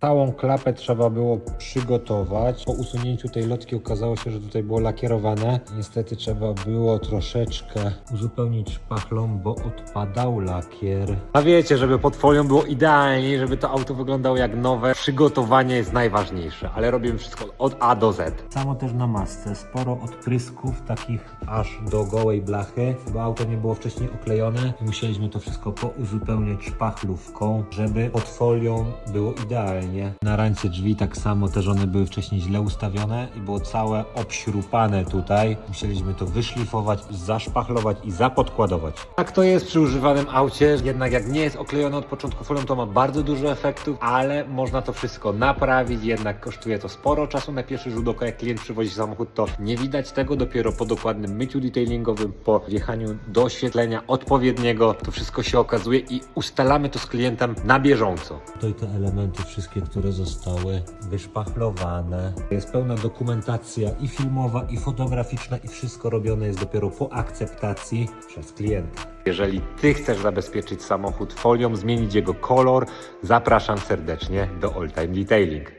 Całą klapę trzeba było przygotować. Po usunięciu tej lotki okazało się, że tutaj było lakierowane. Niestety trzeba było troszeczkę uzupełnić szpachlą, bo odpadał lakier. A wiecie, żeby pod folią było idealnie, żeby to auto wyglądało jak nowe, przygotowanie jest najważniejsze, ale robimy wszystko od A do Z. Samo też na masce, sporo odprysków, takich aż do gołej blachy, bo auto nie było wcześniej oklejone musieliśmy to wszystko pouzupełniać szpachlówką, żeby pod folią było idealnie. Na rancie drzwi tak samo, też one były wcześniej źle ustawione i było całe obśrupane tutaj. Musieliśmy to wyszlifować, zaszpachlować i zapodkładować. Tak to jest przy używanym aucie, jednak jak nie jest oklejone od początku folią, to ma bardzo dużo efektów, ale można to wszystko naprawić, jednak kosztuje to sporo czasu na pierwszy rzut oka, jak klient przywozi samochód, to nie widać tego, dopiero po dokładnym myciu detailingowym, po wjechaniu do oświetlenia odpowiedniego, to wszystko się okazuje i ustalamy to z klientem na bieżąco. I te elementy które zostały wyszpachlowane. Jest pełna dokumentacja i filmowa, i fotograficzna, i wszystko robione jest dopiero po akceptacji przez klienta. Jeżeli Ty chcesz zabezpieczyć samochód folią, zmienić jego kolor, zapraszam serdecznie do All Time Detailing.